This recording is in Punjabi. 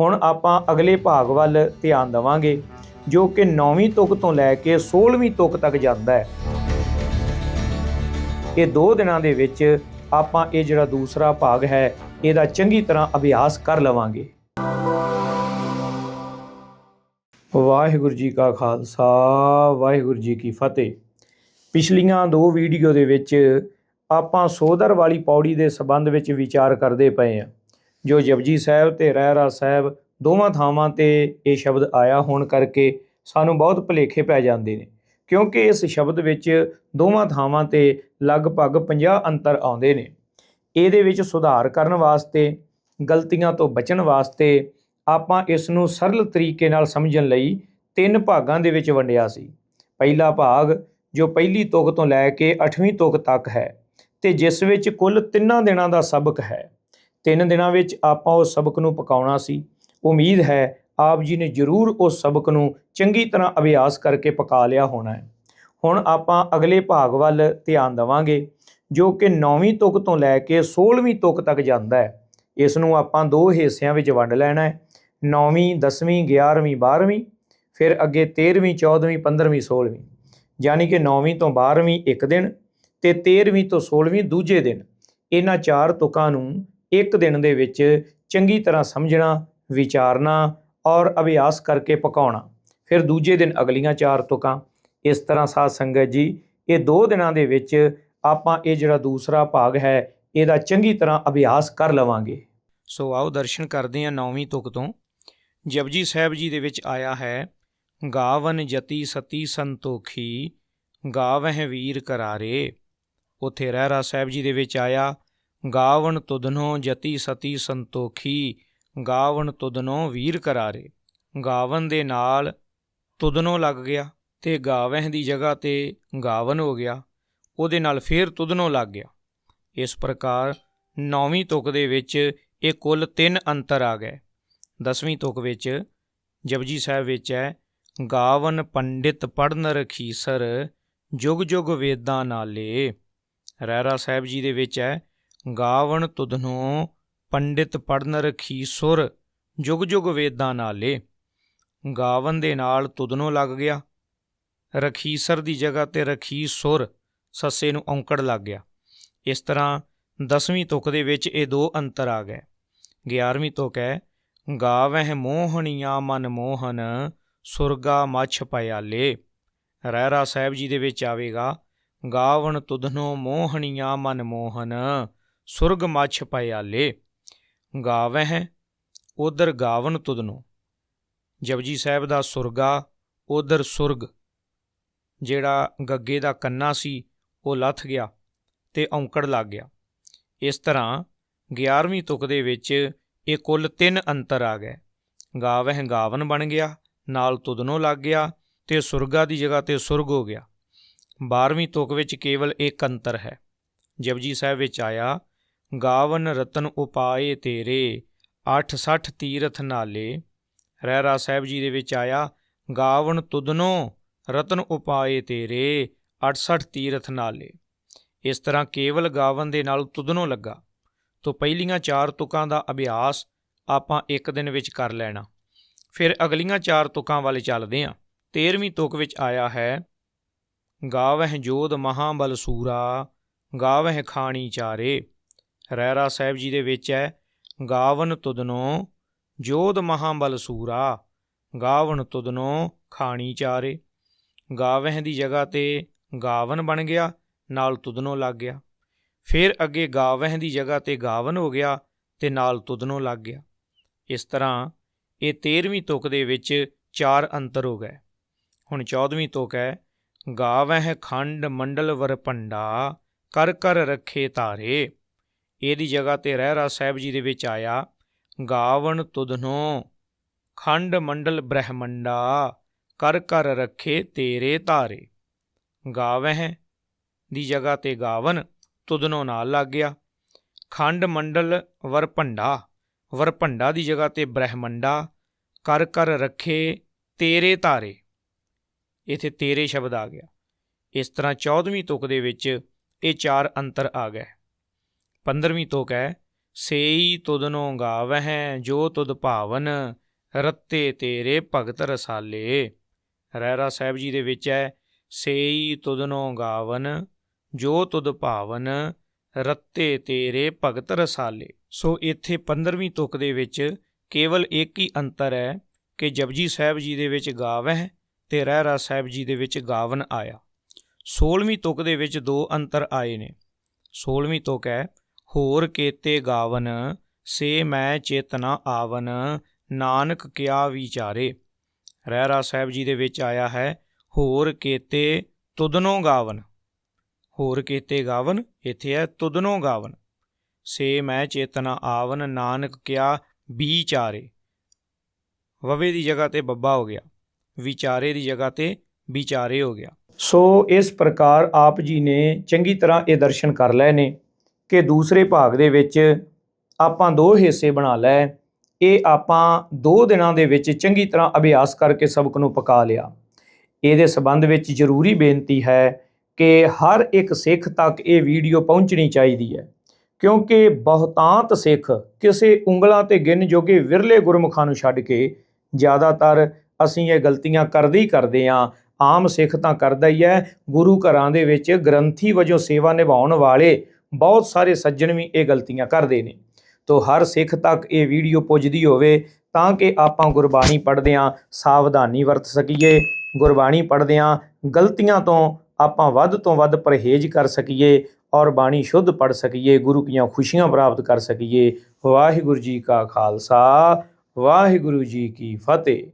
ਹੁਣ ਆਪਾਂ ਅਗਲੇ ਭਾਗ ਵੱਲ ਧਿਆਨ ਦੇਵਾਂਗੇ, ਜੋ ਕਿ 9ਵੀਂ ਤੁਕ ਤੋਂ ਲੈ ਕੇ 16ਵੀਂ ਤੁਕ ਤੱਕ ਜਾਂਦਾ ਹੈ। ਇਹ ਦੋ ਦਿਨਾਂ ਦੇ ਵਿੱਚ ਆਪਾਂ ਇਹ ਜਿਹੜਾ ਦੂਸਰਾ ਭਾਗ ਹੈ, ਇਹਦਾ ਚੰਗੀ ਤਰ੍ਹਾਂ ਅਭਿਆਸ ਕਰ ਲਵਾਂਗੇ। ਵਾਹਿਗੁਰੂ ਜੀ ਕਾ ਖਾਲਸਾ, ਵਾਹਿਗੁਰੂ ਜੀ ਕੀ ਫਤਿਹ। ਪਿਛਲੀਆਂ ਦੋ ਵੀਡੀਓ ਦੇ ਵਿੱਚ ਆਪਾਂ ਸੋਦਰ ਵਾਲੀ ਪੌੜੀ ਦੇ ਸੰਬੰਧ ਵਿੱਚ ਵਿਚਾਰ ਕਰਦੇ ਪਏ ਹਾਂ। ਜੋ ਜਪਜੀ ਸਾਹਿਬ ਤੇ ਰਹਿਰਾ ਸਾਹਿਬ ਦੋਵਾਂ ਥਾਵਾਂ ਤੇ ਇਹ ਸ਼ਬਦ ਆਇਆ ਹੋਣ ਕਰਕੇ ਸਾਨੂੰ ਬਹੁਤ ਭੁਲੇਖੇ ਪੈ ਜਾਂਦੇ ਨੇ, ਕਿਉਂਕਿ ਇਸ ਸ਼ਬਦ ਵਿੱਚ ਦੋਵਾਂ ਥਾਵਾਂ ਤੇ ਲਗਭਗ 50 ਅੰਤਰ ਆਉਂਦੇ ਨੇ। ਇਹਦੇ ਵਿੱਚ ਸੁਧਾਰ ਕਰਨ ਵਾਸਤੇ, ਗਲਤੀਆਂ ਤੋਂ ਬਚਣ ਵਾਸਤੇ ਆਪਾਂ ਇਸ ਨੂੰ ਸਰਲ ਤਰੀਕੇ ਨਾਲ ਸਮਝਣ ਲਈ ਤਿੰਨ ਭਾਗਾਂ ਦੇ ਵਿੱਚ ਵੰਡਿਆ ਸੀ। ਪਹਿਲਾ ਭਾਗ, ਜੋ ਪਹਿਲੀ ਤੁਕ ਤੋਂ ਲੈ ਕੇ 8ਵੀਂ ਤੁਕ ਤੱਕ ਹੈ ਤੇ ਜਿਸ ਵਿੱਚ ਕੁੱਲ ਤਿੰਨਾਂ ਦਿਨਾਂ ਦਾ ਸਬਕ ਹੈ। ਤਿੰਨ ਦਿਨਾਂ ਵਿੱਚ ਆਪਾਂ ਉਹ ਸਬਕ ਨੂੰ ਪਕਾਉਣਾ ਸੀ। ਉਮੀਦ ਹੈ ਆਪ ਜੀ ਨੇ ਜ਼ਰੂਰ ਉਸ ਸਬਕ ਨੂੰ ਚੰਗੀ ਤਰ੍ਹਾਂ ਅਭਿਆਸ ਕਰਕੇ ਪਕਾ ਲਿਆ ਹੋਣਾ ਹੈ। ਹੁਣ ਆਪਾਂ ਅਗਲੇ ਭਾਗ ਵੱਲ ਧਿਆਨ ਦੇਵਾਂਗੇ, ਜੋ ਕਿ 9ਵੀਂ ਤੁਕ ਤੋਂ ਲੈ ਕੇ 16ਵੀਂ ਤੁਕ ਤੱਕ ਜਾਂਦਾ ਹੈ। ਇਸ ਨੂੰ ਆਪਾਂ ਦੋ ਹਿੱਸਿਆਂ ਵਿੱਚ ਵੰਡ ਲੈਣਾ ਹੈ। 9ਵੀਂ 10ਵੀਂ 11ਵੀਂ 12ਵੀਂ ਫਿਰ ਅੱਗੇ 13ਵੀਂ 14ਵੀਂ 15ਵੀਂ 16ਵੀਂ ਯਾਨੀ ਕਿ 9ਵੀਂ ਤੋਂ 12ਵੀਂ ਇੱਕ ਦਿਨ ਤੇ 13ਵੀਂ ਤੋਂ 16ਵੀਂ ਦੂਜੇ ਦਿਨ। ਇਹਨਾਂ ਚਾਰ ਤੁਕਾਂ ਨੂੰ ਇੱਕ ਦਿਨ ਦੇ ਵਿੱਚ ਚੰਗੀ ਤਰ੍ਹਾਂ ਸਮਝਣਾ, ਵਿਚਾਰਨਾ ਔਰ ਅਭਿਆਸ ਕਰਕੇ ਪਕਾਉਣਾ। ਫਿਰ ਦੂਜੇ ਦਿਨ ਅਗਲੀਆਂ ਚਾਰ ਤੁਕਾਂ। ਇਸ ਤਰ੍ਹਾਂ ਸਾਧ ਸੰਗਤ ਜੀ, ਇਹ ਦੋ ਦਿਨਾਂ ਦੇ ਵਿੱਚ ਆਪਾਂ ਇਹ ਜਿਹੜਾ ਦੂਸਰਾ ਭਾਗ ਹੈ, ਇਹਦਾ ਚੰਗੀ ਤਰ੍ਹਾਂ ਅਭਿਆਸ ਕਰ ਲਵਾਂਗੇ। ਸੋ ਆਓ ਦਰਸ਼ਨ ਕਰਦੇ ਹਾਂ ਨੌਵੀਂ ਤੁਕ ਤੋਂ। ਜਪਜੀ ਸਾਹਿਬ ਜੀ ਦੇ ਵਿੱਚ ਆਇਆ ਹੈ, ਗਾਵਨ ਜਤੀ ਸਤੀ ਸੰਤੋਖੀ, ਗਾਵਹਿ ਵੀਰ ਕਰਾਰੇ। ਉਥੇ ਰਹਿਰਾ ਸਾਹਿਬ ਜੀ ਦੇ ਵਿੱਚ ਆਇਆ ਗਾਵਣ ਤੁਧਨੋ ਜਤੀ ਸਤੀ ਸੰਤੋਖੀ ਗਾਵਣ ਤੁਧਨੋ ਵੀਰ ਕਰਾਰੇ। ਗਾਵਨ ਦੇ ਨਾਲ ਤੁਧਨੋ ਲੱਗ ਗਿਆ ਤੇ ਗਾਵਹਿ ਦੀ ਜਗ੍ਹਾ ਤੇ ਗਾਵਨ ਹੋ ਗਿਆ। ਉਹਦੇ ਨਾਲ ਫੇਰ ਤੁਧਨੋ ਲੱਗ ਗਿਆ। ਇਸ ਪ੍ਰਕਾਰ ਨੌਵੀਂ ਤੁਕ ਦੇ ਵਿੱਚ ਇਹ ਕੁੱਲ ਤਿੰਨ ਅੰਤਰ ਆ ਗਏ। ਦਸਵੀਂ ਤੁਕ ਵਿੱਚ ਜਪਜੀ ਸਾਹਿਬ ਵਿੱਚ ਹੈ, ਗਾਵਨ ਪੰਡਿਤ ਪੜਨ ਰਖੀਸਰ ਜੁਗ ਜੁਗ ਵੇਦਾਂ ਨਾਲੇ। ਰਹਿਰਾ ਸਾਹਿਬ ਜੀ ਦੇ ਵਿੱਚ ਹੈ ਗਾਵਣ ਤੁਧਨੋ ਪੰਡਿਤ ਪੜਨ ਰਖੀ ਸੁਰ, ਜੁਗ ਜੁਗ ਵੇਦਾਂ ਨਾਲੇ। ਗਾਵਨ ਦੇ ਨਾਲ ਤੁਧਨੋ ਲੱਗ ਗਿਆ। ਰਖੀਸਰ ਦੀ ਜਗ੍ਹਾ ਤੇ ਰਖੀ ਸੁਰ, ਸੱਸੇ ਨੂੰ ਔਂਕੜ ਲੱਗ ਗਿਆ। ਇਸ ਤਰ੍ਹਾਂ ਦਸਵੀਂ ਤੁਕ ਦੇ ਵਿੱਚ ਇਹ ਦੋ ਅੰਤਰ ਆ ਗਏ। 11ਵੀਂ ਤੁਕ ਹੈ, ਗਾਵਹਿ ਮੋਹਣੀਆਂ ਮਨ ਮੋਹਨ, ਸੁਰਗਾ ਮਛ ਪਿਆਲੇ ਰਹਿਰਾ ਸਾਹਿਬ ਜੀ ਦੇ ਵਿੱਚ ਆਵੇਗਾ, ਗਾਵਣ ਤੁਧਨੋ ਮੋਹਣੀਆਂ ਮਨ ਮੋਹਨ ਸੁਰਗ ਮਛ ਪਿਆਲੇ ਗਾਵਹਿ ਉਧਰ ਗਾਵਨ ਤੁਦਨੋ ਜਪਜੀ ਸਾਹਿਬ ਦਾ ਸੁਰਗਾ, ਉਧਰ ਸੁਰਗ। ਜਿਹੜਾ ਗੱਗੇ ਦਾ ਕੰਨਾ ਸੀ, ਉਹ ਲੱਥ ਗਿਆ ਤੇ ਔਂਕੜ ਲੱਗ ਗਿਆ। ਇਸ ਤਰ੍ਹਾਂ 11ਵੀਂ ਤੁਕ ਦੇ ਵਿੱਚ ਇਹ ਕੁੱਲ ਤਿੰਨ ਅੰਤਰ ਆ ਗਏ। ਗਾਵਹਿ ਗਾਵਨ ਬਣ ਗਿਆ, ਨਾਲ ਤੁਦਨੋ ਲੱਗ ਗਿਆ ਤੇ ਸੁਰਗਾ ਦੀ ਜਗ੍ਹਾ ਤੇ ਸੁਰਗ ਹੋ ਗਿਆ। 12ਵੀਂ ਤੁਕ ਵਿੱਚ ਕੇਵਲ ਇੱਕ ਅੰਤਰ ਹੈ। ਜਪਜੀ ਸਾਹਿਬ ਵਿੱਚ ਆਇਆ ਗਾਵਨ ਰਤਨ ਉਪਾਏ ਤੇਰੇ 860 ਤੀਰਥ ਨਾਲੇ। ਰਹਿਰਾ ਸਾਹਿਬ ਜੀ ਦੇ ਵਿੱਚ ਆਇਆ, ਗਾਵਨ ਤੁਦਨੋ ਰਤਨ ਉਪਾਏ ਤੇਰੇ 68 ਤੀਰਥ ਨਾਲੇ। ਇਸ ਤਰ੍ਹਾਂ ਕੇਵਲ ਗਾਵਨ ਦੇ ਨਾਲ ਤੁਦਨੋ ਲੱਗਾ। ਤੋਂ ਪਹਿਲੀਆਂ ਚਾਰ ਤੁਕਾਂ ਦਾ ਅਭਿਆਸ ਆਪਾਂ ਇੱਕ ਦਿਨ ਵਿੱਚ ਕਰ ਲੈਣਾ। ਫਿਰ ਅਗਲੀਆਂ ਚਾਰ ਤੁਕਾਂ ਵੱਲ ਚੱਲਦੇ ਹਾਂ 13ਵੀਂ ਤੁਕ ਵਿੱਚ ਆਇਆ ਹੈ, ਗਾਵਹਿ ਜੋਧ ਮਹਾਬਲ ਸੂਰਾ, ਗਾਵਹਿ ਖਾਣੀ ਚਾਰੇ। ਰਹਿਰਾ ਸਾਹਿਬ ਜੀ ਦੇ ਵਿੱਚ ਹੈ, ਗਾਵਨ ਤੁਧਨੋ ਜੋਧ ਮਹਾਬਲ ਸੂਰਾ, ਗਾਵਨ ਤੁਦਨੋ ਖਾਣੀ ਚਾਰੇ, ਗਾਵਹਿ ਦੀ ਜਗ੍ਹਾ ਤੇ ਗਾਵਨ ਬਣ ਗਿਆ, ਨਾਲ ਤੁਦਨੋ ਲੱਗ ਗਿਆ। ਫਿਰ ਅੱਗੇ ਗਾਵਹਿ ਦੀ ਜਗ੍ਹਾ ਤੇ ਗਾਵਨ ਹੋ ਗਿਆ ਤੇ ਨਾਲ ਤੁਧਨੋ ਲੱਗ ਗਿਆ। ਇਸ ਤਰ੍ਹਾਂ ਇਹ 13ਵੀਂ ਤੁਕ ਦੇ ਵਿੱਚ ਚਾਰ ਅੰਤਰ ਹੋ ਗਏ। ਹੁਣ 14ਵੀਂ ਤੁਕ ਹੈ, ਗਾਵਹਿ ਖੰਡ ਮੰਡਲ ਵਰ ਭੰਡਾ ਕਰ ਕਰ ਰੱਖੇ ਤਾਰੇ। ਇਹਦੀ ਜਗ੍ਹਾ ਤੇ ਰਹਿਰਾ ਸਾਹਿਬ ਜੀ ਦੇ ਵਿੱਚ ਆਇਆ। ਗਾਵਣ ਤੁਧਨੋ, ਖੰਡ ਮੰਡਲ ਬ੍ਰਹਮੰਡਾ, ਕਰ ਕਰ ਰੱਖੇ ਤੇਰੇ ਧਾਰੇ। ਗਾਵਹਿ ਦੀ ਜਗ੍ਹਾ ਤੇ ਗਾਵਨ ਤੁਧਨੋ ਨਾਲ ਲੱਗ ਗਿਆ। ਖੰਡ ਮੰਡਲ ਵਰ ਭੰਡਾ ਦੀ ਜਗ੍ਹਾ ਤੇ ਬ੍ਰਹਮੰਡਾ, ਕਰ ਕਰ ਰੱਖੇ ਤੇਰੇ ਧਾਰੇ। ਇਥੇ ਤੇਰੇ ਸ਼ਬਦ ਆ ਗਿਆ। ਇਸ ਤਰ੍ਹਾਂ 14ਵੀਂ ਤੁਕ ਦੇ ਵਿੱਚ ਇਹ ਚਾਰ ਅੰਤਰ ਆ ਗਏ। 15ਵੀਂ ਤੁਕ ਹੈ ਸੇਈ ਤੁਦਨੋ ਗਾਵਹਿ, ਜੋ ਤੁਦ ਭਾਵਨ, ਰੱਤੇ ਤੇਰੇ ਭਗਤ ਰਸਾਲੇ। ਰਹਿਰਾ ਸਾਹਿਬ ਜੀ ਦੇ ਵਿੱਚ ਹੈ, ਸੇਈ ਤੁਦਨੋ ਗਾਵਨ, ਜੋ ਤੁਦ ਭਾਵਨ, ਰੱਤੇ ਤੇਰੇ ਭਗਤ ਰਸਾਲੇ। ਸੋ ਇੱਥੇ 15ਵੀਂ ਤੁਕ ਦੇ ਵਿੱਚ ਕੇਵਲ ਇੱਕ ਹੀ ਅੰਤਰ ਹੈ ਕਿ ਜਪਜੀ ਸਾਹਿਬ ਜੀ ਦੇ ਵਿੱਚ ਗਾਵਹਿ ਤੇ ਰਹਿਰਾ ਸਾਹਿਬ ਜੀ ਦੇ ਵਿੱਚ ਗਾਵਨ ਆਇਆ। 16ਵੀਂ ਤੁਕ ਦੇ ਵਿੱਚ ਦੋ ਅੰਤਰ ਆਏ ਨੇ। 16ਵੀਂ ਤੁਕ ਹੈ ਹੋਰ ਕੇਤੇ ਗਾਵਨ, ਸੇ ਮੈਂ ਚੇਤਨਾ ਆਵਨ, ਨਾਨਕ ਕਿਆ ਵਿਚਾਰੇ। ਰਹਿਰਾ ਸਾਹਿਬ ਜੀ ਦੇ ਵਿੱਚ ਆਇਆ ਹੈ, ਹੋਰ ਕੇਤੇ ਤੁਧਨੋ ਗਾਵਨ। ਹੋਰ ਕੇਤੇ ਗਾਵਨ, ਇੱਥੇ ਹੈ ਤੁਧਨੋ ਗਾਵਨ। ਸੇ ਮੈਂ ਚੇਤਨਾ ਆਵਨ, ਨਾਨਕ ਕਿਆ ਵਿਚਾਰੇ। ਵਵੇ ਦੀ ਜਗ੍ਹਾ ਤੇ ਬੱਬਾ ਹੋ ਗਿਆ, ਵਿਚਾਰੇ ਦੀ ਜਗ੍ਹਾ ਤੇ ਵਿਚਾਰੇ ਹੋ ਗਿਆ। ਸੋ ਇਸ ਪ੍ਰਕਾਰ ਆਪ ਜੀ ਨੇ ਚੰਗੀ ਤਰ੍ਹਾਂ ਇਹ ਦਰਸ਼ਨ ਕਰ ਲਏ ਨੇ। ਕਿ ਦੂਸਰੇ ਭਾਗ ਦੇ ਵਿੱਚ ਆਪਾਂ ਦੋ ਹਿੱਸੇ ਬਣਾ ਲੈ। ਇਹ ਆਪਾਂ ਦੋ ਦਿਨਾਂ ਦੇ ਵਿੱਚ ਚੰਗੀ ਤਰ੍ਹਾਂ ਅਭਿਆਸ ਕਰਕੇ ਸਬਕ ਨੂੰ ਪਕਾ ਲਿਆ। ਇਹਦੇ ਸਬੰਧ ਵਿੱਚ ਜ਼ਰੂਰੀ ਬੇਨਤੀ ਹੈ ਕਿ ਹਰ ਇੱਕ ਸਿੱਖ ਤੱਕ ਇਹ ਵੀਡੀਓ ਪਹੁੰਚਣੀ ਚਾਹੀਦੀ ਹੈ। ਕਿਉਂਕਿ ਬਹੁਤਾਂਤ ਸਿੱਖ ਕਿਸੇ ਉਂਗਲਾਂ ਤੇ ਗਿਣ ਜੋਗੇ ਵਿਰਲੇ ਗੁਰਮੁਖਾਂ ਨੂੰ ਛੱਡ ਕੇ ਜ਼ਿਆਦਾਤਰ ਅਸੀਂ ਇਹ ਗਲਤੀਆਂ ਕਰਦੇ ਹੀ ਕਰਦੇ ਆਂ ਆਮ ਸਿੱਖ ਤਾਂ ਕਰਦਾ ਹੀ ਹੈ। ਗੁਰੂ ਘਰਾਂ ਦੇ ਵਿੱਚ ਗ੍ਰੰਥੀ ਵਜੋਂ ਸੇਵਾ ਨਿਭਾਉਣ ਵਾਲੇ ਬਹੁਤ ਸਾਰੇ ਸੱਜਣ ਵੀ ਇਹ ਗਲਤੀਆਂ ਕਰਦੇ ਨੇ। ਤੋ ਹਰ ਸਿੱਖ ਤੱਕ ਇਹ ਵੀਡੀਓ ਪੁੱਜਦੀ ਹੋਵੇ ਤਾਂ ਕਿ ਆਪਾਂ ਗੁਰਬਾਣੀ ਪੜ੍ਹਦਿਆਂ ਸਾਵਧਾਨੀ ਵਰਤ ਸਕੀਏ। ਗੁਰਬਾਣੀ ਪੜ੍ਹਦਿਆਂ ਗਲਤੀਆਂ ਤੋਂ ਆਪਾਂ ਵੱਧ ਤੋਂ ਵੱਧ ਪਰਹੇਜ਼ ਕਰ ਸਕੀਏ ਔਰ ਬਾਣੀ ਸ਼ੁੱਧ ਪੜ ਸਕੀਏ, ਗੁਰੂ ਕੀਆਂ ਖੁਸ਼ੀਆਂ ਪ੍ਰਾਪਤ ਕਰ ਸਕੀਏ। ਵਾਹਿਗੁਰੂ ਜੀ ਕਾ ਖਾਲਸਾ, ਵਾਹਿਗੁਰੂ ਜੀ ਕੀ ਫਤਿਹ।